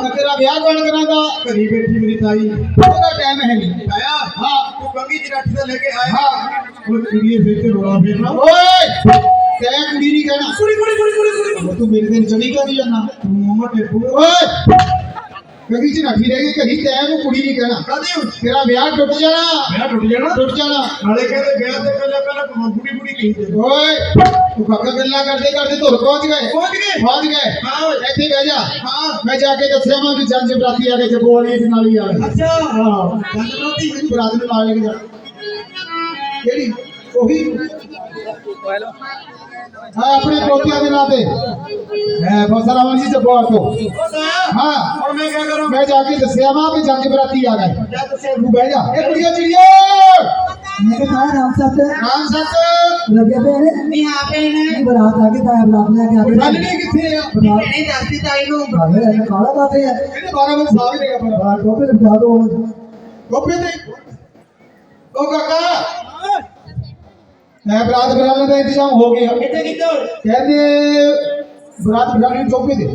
ਤਾਂ ਤੇਰਾ ਵਿਆਹ ਕੌਣ ਕਰਾਂਦਾ ਘਰੀ ਬੈਠੀ ਮੇਰੀ ਤਾਈ ਉਹਦਾ ਟਾਈਮ ਹੈ ਨਹੀਂ ਆਇਆ ਹਾਂ ਤੂੰ ਕੰਗੀ ਜਰਾਠੀ ਦਾ ਲੈ ਕੇ ਆਇਆ ਹਾਂ ਉਹ ਕੁੜੀ ਦੇ ਤੇ ਰੋਣਾ ਫੇਰਨਾ ਓਏ ਤੈ ਕੁੜੀ ਨਹੀਂ ਕਹਿਣਾ ਕੁੜੀ ਕੁੜੀ ਕੁੜੀ ਕੁੜੀ ਕੁੜੀ ਉਹ ਤੂੰ ਮੇਰੇ ਦਿਨ ਚੜੀ ਕਿਉਂ ਨਹੀਂ ਜਾਂਦਾ ਤੂੰ ਮਮਾ ਟੇਪੂ ਓਏ ਕਦੀ ਚ ਨੱਠੀ ਰਹਿ ਗਈ ਘਰੀ ਤੈਂ ਨੂੰ ਕੁੜੀ ਨਹੀਂ ਕਹਿਣਾ। ਕਾਹਦੇ ਤੇਰਾ ਵਿਆਹ ਟੁੱਟ ਜਾਣਾ। ਮੇਰਾ ਟੁੱਟ ਜਾਣਾ? ਟੁੱਟ ਜਾਣਾ। ਨਾਲੇ ਕਹਿੰਦੇ ਵਿਆਹ ਤੇ ਪਹਿਲਾਂ ਪਹਿਲਾਂ ਬੁੜੀ ਬੁੜੀ ਕਹੀ ਤੇ ਓਏ ਤੂੰ ਫੱਕਾ ਗੱਲਾਂ ਕਰਦੇ ਕਰਦੇ ਧੁਰ ਪਹੁੰਚ ਗਏ। ਪਹੁੰਚ ਗਏ? ਪਹੁੰਚ ਗਏ। ਹਾਂ। ਇੱਥੇ ਬਹਿ ਜਾ। ਹਾਂ। ਮੈਂ ਜਾ ਕੇ ਦੱਸਿਆ ਮੈਂ ਕਿ ਜੰਜ ਬਰਾਤੀ ਆ ਕੇ ਜਗੋਲੀ ਦੇ ਨਾਲ ਹੀ ਆ। ਗਏ ਅੱਛਾ। ਹਾਂ। ਗੰਦਪ੍ਰਤੀ ਬਰਾਤ? ਨੂੰ ਨਾਲ ਲੈ ਕੇ ਜਾ। ਕਿਹੜੀ? ਉਹੀ? ਹਾਂ ਆਪਣੇ ਪੋਤਿਆਂ ਦੇ ਨਾਂ ਤੇ ਹੈ ਫਸਰਾਵਨ ਜੀ ਜਬੋਰ ਤੋਂ ਹਾਂ ਹੁਣ ਮੈਂ ਕੀ ਕਰਾਂ ਮੈਂ ਜਾ ਕੇ ਦੱਸਿਆ ਵਾ ਕਿ ਜੰਜ ਬਰਾਤੀ ਆ ਗਏ ਜਾ ਦੱਸੇ ਤੂੰ ਬਹਿ ਜਾ ਇਹ ਕੁੜੀਆਂ ਚਿੜੀਓ ਮੈਂ ਕਿਹਾ ਤਾਇਆ ਰਾਮ ਸਾਹਿਬ ਤੇ ਨਾਮ ਸੱਚ ਲੱਗਿਆ ਪਿਆ ਨੇ ਨਹੀਂ ਆ ਭੈਣ ਇਹ ਬਰਾਤ ਆ ਕੇ ਤਾਇਆ ਬਰਾਤ ਲੈ ਕੇ ਆ ਕੇ ਚੱਲਣੀ ਕਿੱਥੇ ਆ ਭੈਣੇ ਦੱਸਦੀ ਤਾਈ ਨੂੰ ਬਾਹਰ ਇਹਨੇ ਕਾਲਾ ਬਾਤੇ ਹੈ ਇਹਨੇ 12 ਵਜੇ ਸਾਹ ਵੀ ਦੇਗਾ ਪਰ ਬਾਹਰ ਟੋਪੇ ਲਗਾ ਦੋ ਗੋਪੇ ਤੇ ਉਹ ਕਾਕਾ ਮੈਂ ਬਰਾਤ ਬੁਲਾਉਣ ਦਾ ਇੰਤਜ਼ਾਮ ਹੋ ਗਿਆ। ਕਿੱਥੇ ਕਿੱਧਰ ਕਹਿੰਦੇ ਬਰਾਤ ਬੁਲਾਉਣੀ ਚੋਪੇ ਤੇ।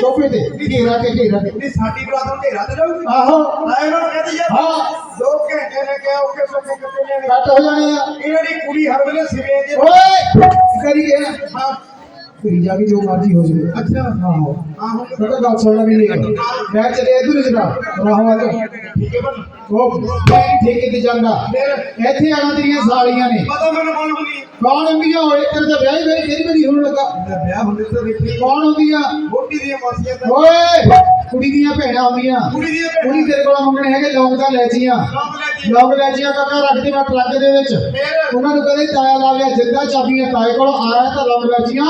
ਚੋਪੇ ਤੇ? ਘੇਰਾ ਤੇ। ਘੇਰਾ ਤੇ ਨਹੀਂ ਸਾਡੀ ਬਰਾਤ ਨੂੰ ਢੇਰਾ ਤੇ ਰਹੂਗੀ ਆਹੋ। ਆ ਇਹਨਾਂ ਨੂੰ ਕਹਿੰਦੇ ਯਾਰ ਹਾਂ। ਦੋ ਘੰਟੇ ਨੇ ਕਿਹਾ ਓਕੇ ਸੋਕੇ ਕੱਟੇ ਲੈਣੇ ਕੱਟ ਹੋ ਜਾਣੇ ਆ। ਇਹਨਾਂ ਦੀ ਕੁੜੀ ਹਰ ਵੇਲੇ ਸਿਰੇ ਦੇ ਓਏ! ਕਰੀ ਗਿਆ ਹਾਂ। ਤੇਰੀ ਜਾ ਕੇ ਜੋ ਮਰਜ਼ੀ ਹੋ ਜਾਵੇ। ਅੱਛਾ। ਆਹੋ ਆਹੋ ਤਾਂ ਗੱਲ ਸੁਣਨਾ ਵੀ ਨਹੀਂ ਮੈਂ ਚਲੇ ਇਧਰ ਜਦਾ ਰਾਹੋਂ ਆ ਠੀਕ ਹੈ ਬਣ ਉਹ ਮੈਂ ਠੇਕੇ ਤੇ ਜਾਂਦਾ। ਫਿਰ ਇੱਥੇ ਆਣਾ ਤੇਰੀਆਂ ਸਾਲੀਆਂ ਨੇ। ਪਤਾ ਮੈਨੂੰ ਕੌਣ ਹੁੰਦੀ ਕੌਣ ਹੁੰਦੀਆਂ ਹੋਏ ਤੇਰੇ ਤਾਂ ਵਿਆਹ ਹੀ ਹੋਈ ਤੇਰੀ ਵੀ ਹੁਣ ਲੱਗਾ? ਮੈਂ ਵਿਆਹ ਹੁੰਦੇ ਤਾਂ ਦੇਖੀ। ਕੌਣ ਹੁੰਦੀਆਂ ਮੋਟੀ ਦੀਆਂ ਮਾਸੀਆਂ ਦਾ ਓਏ ਕੁੜੀ ਦੀਆਂ ਭੈਣਾਂ ਹੁੰਦੀਆਂ ਕੁੜੀ ਦੀਆਂ ਭੈਣਾਂ। ਕੁੜੀ ਤੇਰੇ ਕੋਲ ਮੰਗਣੇ ਹੈਗੇ ਲੋਕ ਤਾਂ ਲੈਚੀਆਂ ਨਾਮ ਲੈ ਕੇ ਲੋਕ ਲੈਚੀਆਂ ਕਾਕਾ ਮੈਂ ਟਰੱਕ ਦੇ ਵਿੱਚ। ਉਹਨਾਂ ਨੂੰ ਕਹਿੰਦੇ ਤਾਇਆ ਲਾ ਲਿਆ ਜਿੰਦਾ ਚਾਬੀਆਂ ਤਾਏ ਕੋਲ ਆਇਆ ਤਾਂ ਲੋਕ ਲੈਚੀਆਂ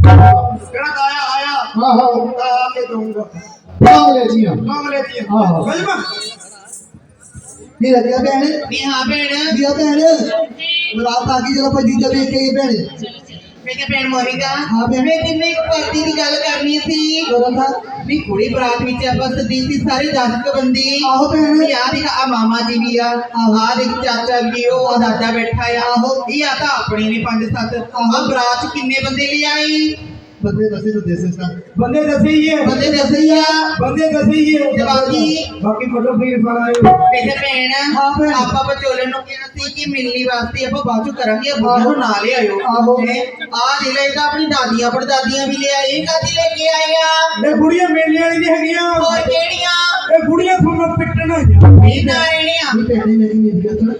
ਕਿਹੜਾ ਆਇਆ ਆਇਆ? ਆਹੋ। ਤਾਂ ਆ ਕੇ ਦਊਂਗਾ। ਲੋਕ ਲੈਚੀਆਂ ਆਹੋ। ਨਹੀਂ ਲੱਗਿਆ ਭੈਣ? ਨਹੀਂ ਹਾਂ ਭੈਣ। ਗਿਆ ਭੈਣ? ਬਰਾਤ ਆ ਗਈ ਚਲੋ ਭੱਜੀ ਚੱਲੇ ਕੇ ਭੈਣ। ਮੈਂ ਕਿਹਾ ਭੈਣ ਮੋਰਿਕਾ ਹਾਂ ਭੈਣ। ਮੈਂ ਤੈਨੂੰ ਇੱਕ ਪਾਰਟੀ ਦੀ ਗੱਲ ਕਰਨੀ ਸੀ। ਤਾਂ ਵੀ ਕੁੜੀ ਬਰਾਤ ਵਿੱਚ ਆਪਾਂ ਸਦੀ ਸੀ ਸਾਰੇ ਦਸ ਕੁ ਬੰਦੇ। ਆਹੋ ਭੈਣ। ਯਾ ਦੇਖ ਆ ਮਾਮਾ ਜੀ ਵੀ ਆ। ਆ ਦੇਖ ਚਾਚਾ ਵੀ ਉਹ ਆ ਦਾਦਾ ਬੈਠਾ ਆ। ਆਹੋ। ਇਹ ਆ ਤਾਂ ਆਪਣੇ ਨੇ ਪੰਜ ਸੱਤ। ਆ ਬਰਾਤ 'ਚ ਕਿੰਨੇ ਬੰਦੇ ਲੈ ਆਈ ਬੰਦੇ ਦੱਸੇ ਤਾਂ ਦੇਸੇ ਸਾ ਬੰਦੇ ਦੱਸੇ ਹੀ ਹੈ। ਬੰਦੇ ਦੱਸੇ ਹੀ ਆ। ਬੰਦੇ ਦੱਸੇ ਹੀ ਹੈ। ਤੇ ਬਾਕੀ ਬਾਕੀ ਫੋਟੋ ਫੀਰ ਫੜਾਏ ਮੈਂ ਕਿਹਾ ਭੈਣ ਹਾਂ ਭੈਣ। ਆਪਾਂ ਵਿਚੋਲਣ ਨੂੰ ਕਿਹਾ ਸੀ ਕਿ ਮਿਲਣੀ ਵਾਸਤੇ ਆਪਾਂ ਬਾਅਦ ਚ ਕਰਾਂਗੇ ਬੁੱਢਾ ਨੂੰ ਨਾਲ ਆਇਓ। ਆਹੋ। ਆ ਦੇ ਲੈ ਤਾਂ ਆਪਣੀ ਦਾਦੀਆਂ ਪੜਦਾਦੀਆਂ ਵੀ ਲੈ ਆਏ ਕਾਦੀ ਲੈ ਕੇ ਆਏ ਆ? ਇਹ ਬੁੜੀਆਂ ਮੇਲੇ ਵਾਲੀ ਨਹੀਂ ਹੈਗੀਆਂ। ਹੋਰ ਕਿਹੜੀਆਂ? ਇਹ ਬੁੜੀਆਂ ਤੁਹਾਨੂੰ ਪਿੱਟਣ ਆ ਇਹ ਨਾ ਆਣੀਆਂ ਇਹ ਭੈਣੇ ਮੇਰੀ ਮੇਰੀ ਗੱਲ ਸੁਣ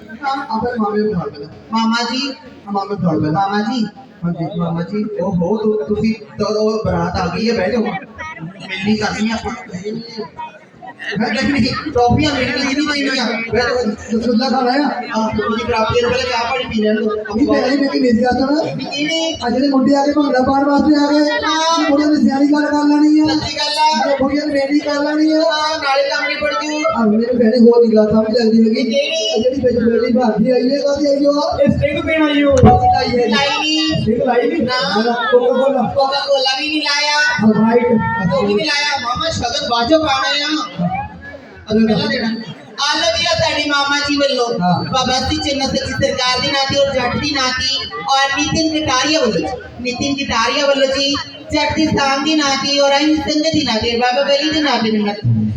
ਆਪਣੇ ਮਾਮੇ ਨੂੰ ਫੜ ਲੈ ਮਾਮਾ ਜੀ। ਮਾਮੇ ਨੂੰ ਫੜ ਲੈ ਮਾਮਾ ਜੀ। ਹਾਂਜੀ, ਮਾਮਾ ਜੀ, ਉਹ ਹੋ ਤੁ- ਤੁਸੀਂ ਤਦੋਂ ਬਰਾਤ ਆ ਗਈ ਹੈ, ਬਹਿ ਜਾਓ। ਮਿਲਣੀ ਕਰਨੀ ਆਪਾਂ। ਮੈਂ ਨਹੀਂ ਟੋਪੀਆਂ ਮਿਲਣੀ ਨਹੀਂ ਚਾਹੀਦੀਆਂ ਬਹਿ ਜਾਓ ਰਸੂਲਾ ਖਾ ਲਿਆ ਆ ਤੁਸੀਂ ਪ੍ਰਾਪਤੀ ਨੂੰ ਪਹਿਲੇ ਚਾਹ ਪਾਣੀ ਪੀ ਲੈਣ ਦਿਓ ਇਹ ਭੈਣੇ ਮੇਰੀ ਮੇਰੀ ਗੱਲ ਸੁਣ ਵੀ ਕਿਹੜੇ ਆ ਜਿਹੜੇ ਮੁੰਡੇ ਆ ਕੇ ਭੰਗੜਾ ਪਾਉਣ ਵਾਸਤੇ ਆ ਗਏ। ਮੁੰਡਿਆਂ ਨੇ ਸਿਆਣੀ ਗੱਲ ਕਰ ਲੈਣੀ ਆ। ਸੱਚੀ ਗੱਲ ਆ। ਮੁੰਡਿਆਂ ਨੇ ਮੇਰੀ ਕਰ ਲੈਣੀ ਆ। ਹਾਂ, ਨਾਲੇ ਕੰਮ ਨਹੀਂ ਪੜ ਜੂ ਆ ਮੇਰੇ ਭੈਣੇ ਹੋਰ ਦੀ ਗੱਲ ਸਮਝ ਲੱਗਦੀ ਹੈਗੀ। ਜਿਹੜੀ ਵਿੱਚ ਮੇਰੀ ਭਾਰਤੀ ਆਈ ਹੈ ਕਾਦੀ ਆਈ ਉਹ ਇਹ ਸਟਿੰਗ ਪੀਣ ਆਈ ਹੋ ਆਈ ਹੈ? ਲਾਈ ਨਹੀਂ ਸਟਿੰਗ ਲਾਈ ਨਹੀਂ ਨਾ। ਕੋਕਾ ਕੋਲਾ ਕੋਕਾ ਕੋਲਾ ਵੀ ਨਹੀਂ ਲਾਇਆ। ਰਾਈਟ ਉਹ ਵੀ ਨਹੀਂ ਲਾਇਆ। ਮਾਮਾ ਸ਼ਗਨ ਬਾਜੋ ਪਾਣਾ ਆ ਪਹਿਲਾਂ ਦੇਣਾ ਆਲੋ ਵੀ ਆ ਸਾਡੀ ਮਾਮਾ ਜੀ ਵੱਲੋਂ ਹਾਂ। ਬਾਬਾ ਸੀ ਚੰਨਾ ਸੱਚੀ ਸਰਕਾਰ ਦੀ ਨਾਤੀ ਔਰ ਜੱਟ ਦੀ ਨਾਤੀ ਔਰ ਨਿਤਿਨ ਕਟਾਰੀਆ ਵੱਲੋਂ ਜੀ। ਨਿਤਿਨ ਕਟਾਰੀਆ ਵੱਲੋਂ ਜੀ ਜੱਟ ਦੀ ਸਾਂਗ ਦੀ ਨਾਤੀ ਔਰ ਅਹੀਂ ਸੰਗਤ ਦੀ ਨਾਤੀ ਬਾਬਾ ਬਲੀ ਦੀ ਨਾਤੀ ਨੂੰ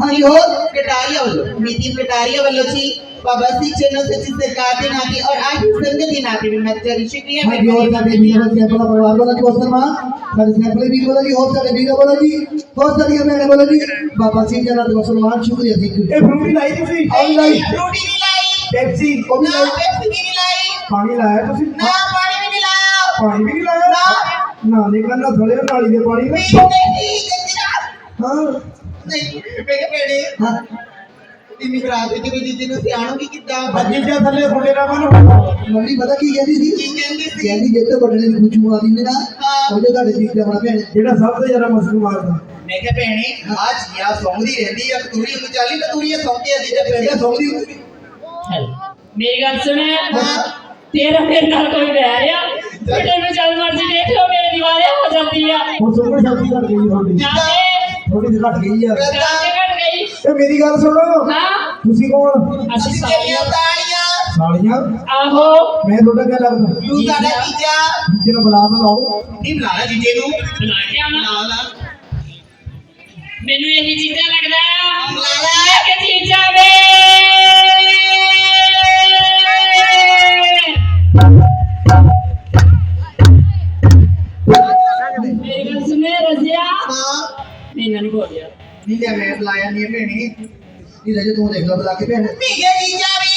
ਹਾਂਜੀ ਹੋਰ ਕਟਾਰੀਆ ਵੱਲੋਂ ਨਿਤਿਨ ਕਟਾਰੀਆ ਵੱਲੋਂ ਜੀ ਬਾਬਾ ਸੀ ਚੰਨਾ ਸੱਚੀ ਸਰਕਾਰ ਦੀ ਨਾਤੀ ਔਰ ਅਹੀਂ ਸੰਗਤ ਦੀ ਨਾਤੀ ਨੂੰ ਨਤਰੀ ਸ਼ੁਕਰੀਆ ਹਾਂਜੀ ਹੋਰ ਸਾਡੇ ਵੀਰ ਦਾ ਸੈਂਪਲ ਪਰਿਵਾਰ ਵਾਲਾ ਜੀ ਹੋਸਨ ਮਾਂ ਸਾਡੇ ਸੈਂਪਲ ਵੀਰ ਵਾਲਾ ਜੀ ਹੋਰ ਸਾਡੇ ਵੀਰ ਵਾਲਾ ਜੀ ਹੋਰ ਸਾਡੀਆਂ ਭੈਣਾਂ ਵਾਲਾ ਜੀ ਬਾਬਾ ਸਿੰਘ ਜੀ ਨਾਲ ਮੁਸਲਮਾਨ ਸ਼ੁਕਰੀਆ ਜੀ ਇਹ ਫਰੂਟੀ ਲਾਈ ਤੁਸੀਂ ਆਈ ਲਾਈ ਰੋਟੀ ਨਹੀਂ ਲਾਈ ਪੈਪਸੀ ਉਹ ਵੀ ਨਾ ਲਾਈ ਪੈਪਸੀ ਵੀ ਨਹੀਂ ਨਾ ਨਹੀਂ ਨਾ ਕਰਨਾ ਥਲੇ ਨਾਲੀ ਦੇ ਪਾਣੀ ਵਿੱਚ। ਹਾਂ। ਨਹੀਂ ਮੈਂ ਕਿ ਭੈਣੇ ਹਾਂ। ਇੰਨੀ ਬਰਾਤ ਵਿੱਚ ਵੀ ਜੀਜੀ ਨੂੰ ਸਿਆਣੋਗੀ ਕਿੱਦਾਂ? ਅੱਜੀ ਜਾਂ ਥੱਲੇ ਫੁੱਲੇ ਨਾ ਮਨ ਮੰਮੀ ਪਤਾ ਕੀ ਕਹਿੰਦੀ ਸੀ? ਕੀ ਕਹਿੰਦੀ ਸੀ? ਕਹਿੰਦੀ ਜੇ ਤੇ ਵੱਡੇ ਦੀ ਖੁਸ਼ਬੂ ਆ ਦਿੰਦੇ ਨਾ ਹਾਂ। ਉਹਦੇ ਤੁਹਾਡੇ ਜੀ ਦਾ ਭੈਣ ਜਿਹੜਾ ਸਭ ਤੋਂ ਜ਼ਿਆਦਾ ਮਸਲ ਮਾਰਦਾ ਮੈਂ ਕਿਹਾ ਭੈਣੇ ਆ ਜੀਆ ਸੌਂਦੀ ਰਹਿੰਦੀ ਆ ਕਤੂਰੀ ਨੂੰ ਚਾਲੀ ਕਤੂਰੀ ਸੌਂਦੀ ਆ ਜੀ ਤੇ ਇਹ ਫਿਰ ਸੌਂਦੀ ਮੇਰੀ ਗੱਲ ਸੁਣੇ। ਤੇਰਾ ਮੇਰੇ ਨਾਲ ਕੋਈ ਵੈਰ ਆ? ਬੇਟੇ ਨੂੰ ਜਦ ਮਰਜ਼ੀ ਦੇਖ ਲਓ ਮੇਰੇ ਦੀਵਾਰੇ ਹੋ ਜਾਂਦੀ ਆ। ਹੁਣ ਸੁਪਰ ਸ਼ਕਤੀ ਘਟ ਗਈ ਤੁਹਾਡੀ। ਜਾਂਦੇ ਥੋੜੀ ਜਿਹੀ ਘਟ ਗਈ ਆ। ਜਾਂਦੇ ਘਟ ਗਈ। ਇਹ ਮੇਰੀ ਗੱਲ ਸੁਣੋ ਹਾਂ। ਤੁਸੀਂ ਕੌਣ? ਅਸੀਂ ਸਾਰੀਆਂ ਤਾਲੀਆਂ ਸਾਲੀਆਂ? ਆਹੋ। ਮੈਂ ਤੁਹਾਡਾ ਕੀ ਲੱਗਦਾ? ਤੂੰ ਸਾਡਾ ਜੀਜਾ। ਜਿਹਨੂੰ ਬੁਲਾ ਤਾਂ ਲਾਓ। ਨਹੀਂ ਬੁਲਾਣਾ ਜੀਜੇ ਨੂੰ। ਬੁਲਾ ਕੇ ਆਉਣਾ ਨਾ ਨਾ ਮੈਨੂੰ ਇਹੀ ਚੀਜ਼ਾਂ ਲੱਗਦਾ ਬੁਲਾ ਲੈ। ਕਿ ਚੀਜ਼ਾਂ ਵੇ ਰਜ਼ਿਆ ਹਾਂ। ਮੈਨੂੰ ਨਹੀਂ ਬੋਲਿਆ। ਨਹੀਂ ਲਿਆ ਮੈਂ ਬੁਲਾਇਆ ਨਹੀਂ ਭੈਣੇ। ਨਹੀਂ ਰਜੇ ਤੂੰ ਦੇਖ ਲੈ ਬੁਲਾ ਕੇ ਭੈਣ। ਭੀਗੇ ਦੀ ਜਾਵੀ।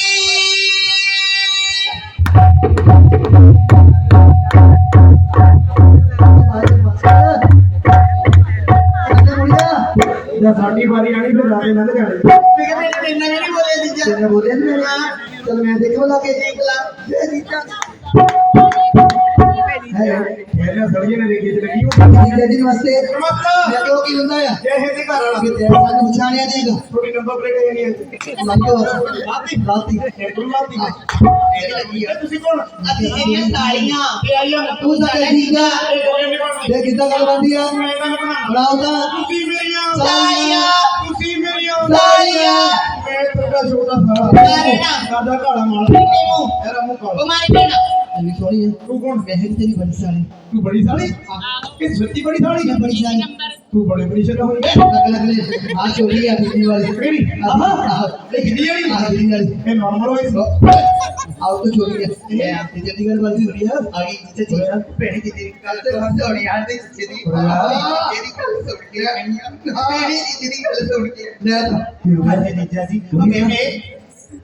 ਜਾਂ ਸਾਡੀ ਵਾਰੀ ਆਣੀ ਫਿਰ ਰਾਤੇ ਲੰਘ ਜਾਣੇ। ਭੀਗੇ ਮੇਰੇ ਤੇਨਾਂ ਨਹੀਂ ਬੋਲੇ ਦੀ ਜਾ। ਤੇਰੇ ਬੋਲੇ। ਨਹੀਂ ਚਲ ਮੈਂ ਦੇਖ ਬੁਲਾ ਕੇ। ਦੇਖ ਲਾ। ਜੈ ਜੀਤਾ ਹੈ ਮੇਰੇ ਸੜੀਏ ਨੇ ਦੇਖੀ ਲੱਗੀ ਉਹ ਜੀ ਨਮਸਤੇ। ਮੈਂ ਕਿਉਂ ਕੀ ਹੁੰਦਾ ਆ? ਜੇ ਇਹ ਦੇ ਘਰ ਵਾਲਾ। ਕਿ ਤੇਰੇ ਸਾਨੂੰ ਪਛਾਣਿਆ ਦੇਗਾ ਥੋੜੀ ਨੰਬਰ ਪਲੇਟ ਹੈ ਨਹੀਂ ਮੰਗੋ ਰਾਤੀ ਰਾਤੀ ਇਹਦੀ ਲੱਗੀ ਆ? ਤੁਸੀਂ ਕੌਣ? ਅਸੀਂ ਜਿਹੜੀਆਂ ਸਾਲੀਆਂ ਇਹ ਆਈਆਂ ਤੂੰ ਇਹ ਕੋਈ ਨਹੀਂ ਬਣਦੀ। ਦੇ ਕਿੱਦਾਂ ਗੱਲ ਬਣਦੀ ਆ? ਮੈਂ ਇਹਨਾਂ ਨੂੰ ਬਣਾ ਬਣਾਓ ਤਾਂ। ਤੁਸੀਂ ਮੇਰੀਆਂ ਸਾਲੀਆਂ ਤੁਸੀਂ ਮੇਰੀਆਂ ਸਾਲੀਆਂ ਮੈਂ ਤੁਹਾਡਾ ਛੋਟਾ ਸਾਲਾ ਸਾਰੇ ਨਾ। ਸਾਡਾ ਕਾਲਾ ਮਾਲ ਕਿੰਨੇ ਮੂੰਹ ਮੇਰਾ ਮੂੰਹ ਕਾਲਾ ਬਿਮਾਰੀ ਪੈਣਾ ਇੰਨੀ ਸੋਹਣੀ ਹੈ ਤੂੰ ਕੌਣ ਮੈਂ ਹੀ ਤੇਰੀ ਬੜੀ ਸਾਲੀ ਤੂੰ ਬੜੀ ਸਾਲੀ ਇਹ ਸੱਚੀ ਬੜੀ ਸਾਲੀ ਮੈਂ ਬੜੀ ਸਾਲੀ ਤੂੰ ਬੜੇ ਬੜੀ ਸ਼ਕਲ ਹੋਈ ਲੱਗ ਲੱਗ ਲੈ ਆ ਚੋਰੀ ਆ ਦਿੱਲੀ ਵਾਲੀ ਕਿਹੜੀ? ਆਹ ਆਹ ਇਹ ਕਿੱਡੀ ਵਾਲੀ? ਆਹ ਦਿੱਲੀ ਵਾਲੀ ਇਹ ਨਾਰਮਲ ਹੋਈ ਸੀ ਆਉ ਤਾਂ ਚੋਰੀ ਹੈ ਇਹ ਚੰਡੀਗੜ੍ਹ ਵਾਲੀ ਹੋ ਰਹੀ ਹੈ ਆ ਗਈ ਜਿੱਥੇ ਚੋਰੀ ਭੈਣੀ ਦੀ ਤੇਰੀ ਗੱਲ ਤੇ ਹੱਥ ਹੋਣੀ ਆ ਤੇ ਜਿਹਦੀ ਇਹਦੀ ਗੱਲ ਸੁਣ ਕੇ ਆਈ ਆ ਭੈਣੀ ਦੀ ਜਿਹਦੀ ਗੱਲ ਸੁਣ ਕੇ ਲੈ ਤਾਂ ਹਾਂਜੀ। ਜੀਜਾ ਜੀ ਮੇਮੇ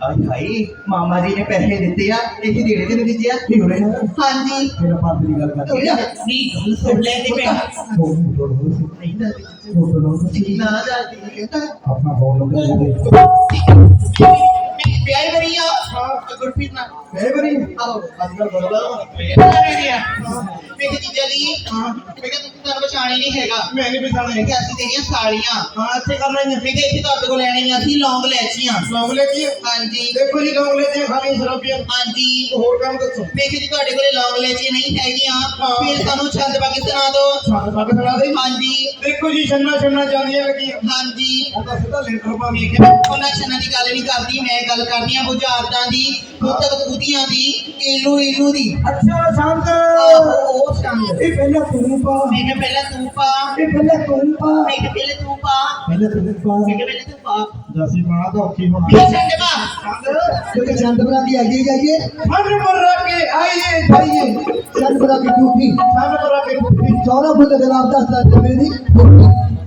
ਆਈ ਹਾਈ ਮਾਮਾ ਜੀ ਨੇ ਪੈਸੇ ਦਿੱਤੇ ਆ ਇਹ ਦੇਣੇ ਤੇ ਦਿੱਤੇ ਆ ਹਾਂਜੀ ਮੇਰਾ ਪਾਪ ਦੀ ਗੱਲ ਕਰ ਨਹੀਂ ਗੱਲ ਸੁਣ ਲੈ ਤੇ ਪੈਣਾ ਨਹੀਂ ਨਾ ਨਾ ਕਹਿੰਦਾ ਆਪਣਾ ਫੋਨ ਨੰਬਰ ਦੇ ਦੇ ਮੈਂ ਪਿਆਰ ਕਰੀਆ ਗੁਰਪ੍ਰੀਤ ਨਾ ਮੇਰੇ ਬਰੀ ਆਹੋ। ਅੱਜ ਕੱਲ ਬੜਾ ਮੇਰੀਆ ਮੇਰੇ ਜੀਜਾ ਜੀ ਮੈਂ ਕਿਹਾ ਤੁਸੀਂ ਤੁਹਾਨੂੰ ਪਛਾਣੇ ਨਹੀਂ ਹੈਗਾ। ਮੈਂ ਨਹੀਂ ਮੈਂ ਪਛਾਣਿਆ ਕਿਹਾ ਅਸੀਂ ਤੇਰੀਆਂ ਸਾਲੀਆਂ। ਹਾਂ ਇੱਥੇ ਕਰ ਲੈਣੇ ਮੈਂ ਕਿਹਾ ਇੱਥੇ ਤੁਹਾਡੇ ਕੋਲ ਲੈਣੀਆਂ ਸੀ ਲੌਂਗ ਲੈਚੀਆਂ। ਲੌਂਗਲੇ ਕੀ ਹਾਂਜੀ। ਦੇਖੋ ਜੀ ਲੌਂਗਲੇ ਤੇ ਖਾਲੀ ਸ਼ਰਾਬੀਆਂ। ਹਾਂਜੀ। ਹੋਰ ਕੰਮ ਦੱਸੋ। ਮੈਂ ਕਿਹਾ ਜੀ ਤੁਹਾਡੇ ਕੋਲੇ ਲੌਂਗ ਲੈਚੀਆਂ ਨਹੀਂ ਹੈਗੀਆਂ। ਹਾਂ। ਫਿਰ ਸਾਨੂੰ ਛੰਦ ਪਾ ਕੇ ਸੁਣਾ ਦਿਓ। ਛੱਡ ਪੱਕ ਸੁਣਾ ਦੇ। ਹਾਂਜੀ। ਦੇਖੋ ਜੀ ਛੰਨਾ ਛੰਨਾ ਜਾਂਦੀਆਂ ਲੱਗੀਆਂ। ਹਾਂਜੀ। ਉਹ ਤਾਂ ਸਿੱਧਾ ਲੈਂਟਰ ਪਾ ਮੈਂ ਕੇ ਕਿਹਾ ਉਹਨਾਂ ਛੰਨਾਂ ਦੀ ਗੱਲ ਨਹੀਂ ਕਰਦੀ ਮੈਂ ਗੱਲ ਕਰਦੀ ਆ ਬੁਝਾਰਤਾਂ ਦੀ ਕੁੱਤਕ ਕੁੱਤੀਆਂ ਦੀ ਏਲੂ ਏਲੂ ਦੀ। ਅੱਛਾ ਸ਼ਾਂਤ ਆਹੋ ਉਹ ਛੰਦ ਇਹ ਪਹਿਲਾਂ ਤੂੰ ਪਾ। ਮੈਂ ਕਿਹਾ ਪਹਿਲਾਂ ਤੂੰ ਪਾ। ਇਹ ਪਹਿਲਾਂ ਤੂੰ ਪਾ। ਮੈਂ ਕਿਹਾ ਪਹਿਲਾਂ ਤੂੰ ਪਾ। ਪਹਿਲਾਂ ਤੂੰ ਪਾ। ਮੈਂ ਕਿਹਾ ਪਹਿਲਾਂ ਤੂੰ ਪਾ। ਦਸੀ ਬਣਾ ਤਾਂ ਔਖੀ ਹੋਣਾ। ਮੈਂ ਛੰਡ ਪਾ? ਕਿਉਂਕਿ ਚੰਦ ਬਣਾ ਕੇ ਆਈਏ ਜਾਈਏ। ਹਰ ਮਰ ਕੇ ਆਈਏ ਜਾਈਏ। ਚੰਦ ਬਣਾ ਕੇ ਝੂਠੀ ਸਾਨੂੰ ਕਰਾ ਕੇ ਕੁੱਤੀ ਚੌਰਾ ਫੁੱਲ ਗੁਲਾਬ ਦਾ ਸੱਤ ਮੇਰੀ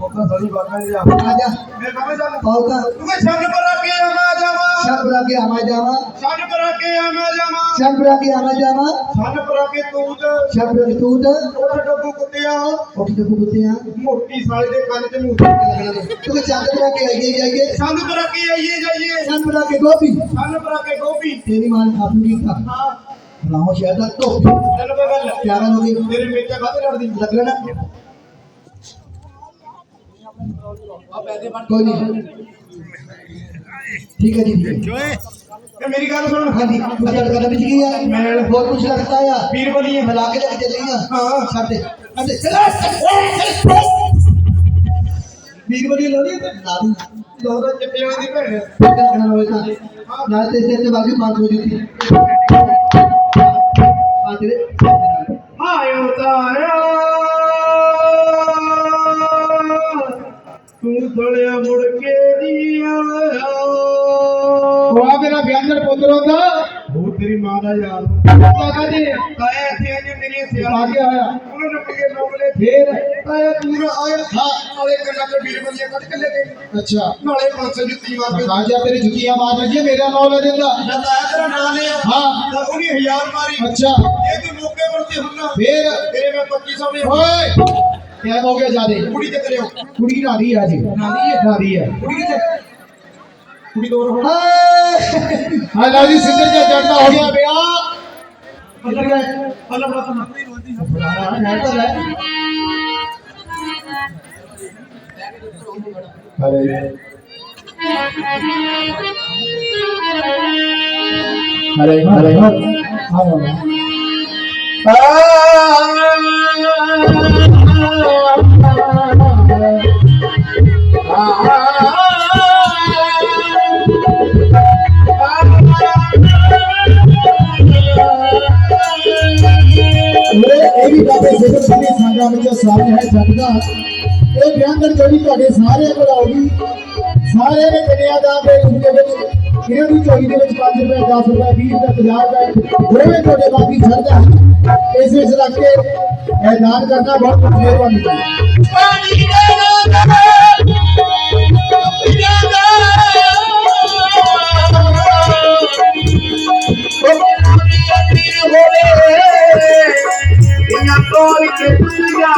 ਉਹ ਤਾਂ ਸੜੀ ਬਾਤ ਨਹੀਂ ਜਾ ਆ ਜਾ। ਮੈਂ ਕਹਾਂ ਜਾ ਪਾਉਤਾ ਤੂੰ ਸਾਨੂੰ ਕਰਾ ਕੇ ਆਵਾ ਜਾਵਾ। ਸ਼ਬ ਬਣਾ ਕੇ ਆਵਾ ਜਾਵਾ ਸਾਨੂੰ ਕਰਾ ਕੇ ਆਵਾ ਜਾਵਾ ਸ਼ਬ ਬਣਾ ਕੇ ਆਵਾ ਜਾਵਾ ਸਾਨੂੰ ਕਰਾ ਕੇ ਤੂੰ ਤੇ ਸ਼ਬ ਬਣਾ ਕੇ ਤੂੰ ਤਾਂ ਉਹ ਡੱਬੂ ਕੁੱਤਿਆ ਉੱਠ ਕੇ ਕੁੱਤੇ ਆ ਮੋਟੀ ਸਾਲੇ ਦੇ ਕੰਨ ਤੇ ਮੂੰਹ ਕਿਉਂਕਿ ਚੰਦ ਬਣਾ ਕੇ ਆਈਏ ਜਾਈਏ ਸਾਨੂੰ ਕਰਾ ਕੇ ਆਈਏ ਜਾਈਏ ਚੰਦ ਬਣਾ ਕੇ ਗੋਪੀ ਸਾਨੂੰ ਕਰਾ ਕੇ ਗੋਪੀ ਤੇਰੀ ਮਾਂ ਨੇ ਆਪਣੀ ਥਾ ਹਾਂ ਰਾਹੋ ਸ਼ਹਿਰ ਦਾ ਟੋਪੀ ਤੈਨੂੰ ਕੋਈ ਗੱਲ ਕਿਆ ਗੱਲ ਹੋ ਗਈ ਤੇਰੇ ਮੇਚਾ ਖਾਤੇ ਲੜਦੀ ਲੱਗ ਲੈਣਾ ਕੋਈ ਨਹੀਂ ਠੀਕ ਹੈ ਜੀ ਠੀਕ ਹੈ। ਇਹ ਮੇਰੀ ਗੱਲ ਸੁਣ ਹਾਂਜੀ ਮੁਝੇ ਲਗਦਾ ਵਿੱਚ ਕੀ ਹੈ ਮੈਂ ਬਹੁਤ ਕੁਝ लगता है ਵੀਰ ਬਲੀਏ मिला के लेके चल रही हाँ। छाते अरे चला वीर बड़ी लोड़ी है ना भी ਲੋਦਾ ਚਿੱਟੇ ਵਾਲੀ ਦੀ ਭੈਣ कहना होगा ना ते से ते बाकी पांच बजे थी हाँ तेरे ਆਇਓ ਤਾਇਆ ਪੁੱਤਰ ਹੁੰਦਾ ਉਹ ਤੇਰੀ ਮਾਂ ਦਾ ਯਾਰ। ਕਾਕਾ ਜੀ ਤਾਇਆ ਇੱਥੇ ਆ ਜੇ ਮੇਰੀ ਆ ਸਿਆਲ ਗਿਆ ਹੋਇਆ। ਉਹਨੇ ਰੁਕ ਕੇ ਨੌਲੇ ਫੇਰ? ਤਾਇਆ ਤੂੰ ਨਾ ਆਇਆ ਹਾਂ ਨਾਲੇ ਕੰਨਾਂ ਤੇ ਵੀਰ ਬਲੀਏ ਕੱਢ ਕੇ ਲੈ ਗਏ। ਅੱਛਾ। ਨਾਲੇ ਪੰਜ ਜੁੱਤੀ ਮਾਰ ਕੇ ਰਾਜਾ ਤੇਰੀ ਜੁੱਤੀਆਂ ਮਾਰ ਲੱਗੀ ਮੇਰਾ ਨਾਮ ਲੈ ਦਿੰਦਾ। ਨਾ ਤਾਇਆ ਤੇਰਾ ਨਾਂ ਲਿਆ। ਹਾਂ। ਤਾਂ ਉਹਨੇ ਹਜ਼ਾਰ ਮਾਰੀ। ਅੱਛਾ। ਇਹ ਤੂੰ ਮੌਕੇ ਵਰਤੇ ਹੁੰਨਾ ਫੇਰ? ਤੇਰੇ ਮੈਂ 2500 ਦੇ ਓਏ! ਕਿਆ ਹੋ ਗਿਆ ਜਾਦੇ ਕੁੜੀ ਤੇ ਕਰਿਓ ਕੁੜੀ ਨਾਦੀ ਆ ਜੀ। ਨਾਦੀ ਹੈ ਨਾਦੀ ਹੈ ਕੁੜੀ ਕਿੱਥੇ ਕੁੜੀ ਦੋ ਰੋ ਹਾਂ ਲਓ ਜੀ ਸਿੰਦਰ ਜੀ ਜੜਦਾ ਹੋ ਗਿਆ ਵਿਆਹ। ਅੱਲਾ ਗਏ ਅੱਲਾ ਬੜਾ ਤਾਂ ਅਰੇ ਅਰੇ ਅਰੇ ਹਾਂ ਮੇਰੇ ਜਿਹੜੀ ਬਾਬੇ ਸਿੱਖ ਸਾਡੇ ਸਾਂਝਾ ਵਿੱਚ ਸਾਜ ਹੈ ਜੱਟ ਦਾ ਇਹ ਬਿਆਨਰ ਜਿਹੜੀ ਤੁਹਾਡੇ ਸਾਰਿਆਂ ਕੋਲ ਆਉਗੀ ਸਾਰੇ ਨੇ ਦੁਨੀਆ ਦਾ ਤੇ ਉਸ ਦੇ ਵਿੱਚ ਇਹਨਾਂ ਦੀ ਚੋਰੀ ਦੇ ਵਿੱਚ 5 ਰੁਪਏ 10 ਰੁਪਏ 20 ਰੁਪਏ 50 ਰੁਪਏ, ਦੋਵੇਂ ਤੁਹਾਡੇ ਬਾਕੀ ਛੱਡਦਾ ਇਸ ਵਿੱਚ ਰੱਖ ਕੇ ਐਲਾਨ ਕਰਨਾ ਬਹੁਤ ਮਿਹਰਬਾਨੀ। ਹੈ going to do